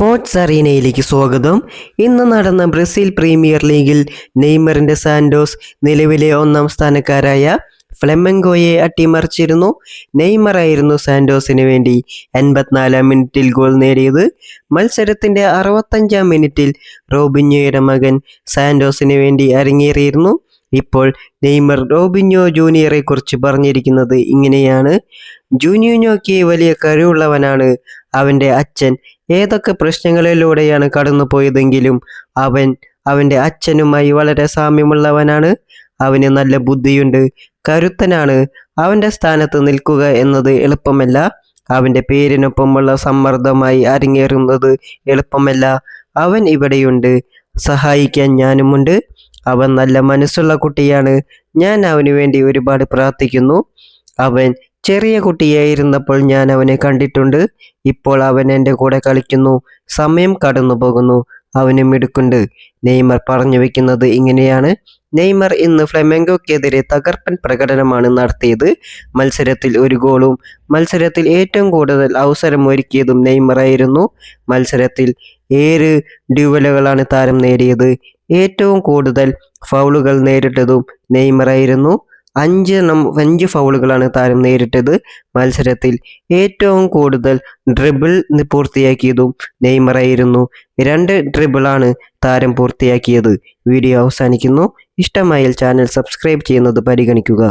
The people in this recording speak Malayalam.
സ്പോർട്സ് അറീനയിലേക്ക് സ്വാഗതം. ഇന്ന് നടന്ന ബ്രസീൽ പ്രീമിയർ ലീഗിൽ നെയ്മറിന്റെ സാന്റോസ് നിലവിലെ ഒന്നാം സ്ഥാനക്കാരായ ഫ്ലെമംഗോയെ അട്ടിമറിച്ചിരുന്നു. നെയ്മറായിരുന്നു സാന്റോസിന് വേണ്ടി എൺപത്തിനാലാം മിനിറ്റിൽ ഗോൾ നേടിയത്. മത്സരത്തിന്റെ അറുപത്തഞ്ചാം മിനിറ്റിൽ റോബിഞ്ഞോയുടെ മകൻ സാന്റോസിന് വേണ്ടി അരങ്ങേറിയിരുന്നു. ഇപ്പോൾ നെയ്മർ റോബിഞ്ഞോ ജൂനിയറെ കുറിച്ച് പറഞ്ഞിരിക്കുന്നത് ഇങ്ങനെയാണ്. ജൂനിയോയ്ക്ക് വലിയ കഴിവുള്ളവനാണ് അവന്റെ അച്ഛൻ ഏതൊക്കെ പ്രശ്നങ്ങളിലൂടെയാണ് കടന്നുപോയതെങ്കിലും അവൻ അവന്റെ അച്ഛനുമായി വളരെ സാമ്യമുള്ളവനാണ്. അവന് നല്ല ബുദ്ധിയുണ്ട് കരുത്തനാണ്. അവന്റെ സ്ഥാനത്ത് നിൽക്കുക എന്നത് എളുപ്പമല്ല. അവന്റെ പേരിനൊപ്പമുള്ള സമ്മർദ്ദമായി അരങ്ങേറുന്നത് എളുപ്പമല്ല. അവൻ ഇവിടെയുണ്ട് സഹായിക്കാൻ ഞാനുമുണ്ട്. അവൻ നല്ല മനസ്സുള്ള കുട്ടിയാണ്. ഞാൻ അവന് വേണ്ടി ഒരുപാട് പ്രാർത്ഥിക്കുന്നു. അവൻ ചെറിയ കുട്ടിയായിരുന്നപ്പോൾ ഞാൻ അവനെ കണ്ടിട്ടുണ്ട്. ഇപ്പോൾ അവൻ എന്റെ കൂടെ കളിക്കുന്നു. സമയം കടന്നു പോകുന്നു. അവന് മിടുക്കുണ്ട്. നെയ്മർ പറഞ്ഞു വെക്കുന്നത് ഇങ്ങനെയാണ്. നെയ്മർ ഇന്ന് ഫ്ലെമെങ്കോക്കെതിരെ തകർപ്പൻ പ്രകടനമാണ് നടത്തിയത്. മത്സരത്തിൽ ഒരു ഗോളും മത്സരത്തിൽ ഏറ്റവും കൂടുതൽ അവസരം ഒരുക്കിയതും നെയ്മറായിരുന്നു. മത്സരത്തിൽ ഏഴ് ഡ്യുവലുകളാണ് താരം നേടിയത്. ഏറ്റവും കൂടുതൽ ഫൗളുകൾ നേരിട്ടതും നെയ്മറായിരുന്നു. അഞ്ച് നം അഞ്ച് ഫൗളുകളാണ് താരം നേരിട്ടത് മത്സരത്തിൽ. ഏറ്റവും കൂടുതൽ ഡ്രിബിൾ പൂർത്തിയാക്കിയതും നെയ്മറായിരുന്നു. രണ്ട് ഡ്രിബിളാണ് താരം പൂർത്തിയാക്കിയത്. വീഡിയോ അവസാനിക്കുന്നു. ഇഷ്ടമായാൽ ചാനൽ സബ്സ്ക്രൈബ് ചെയ്യുന്നത് പരിഗണിക്കുക.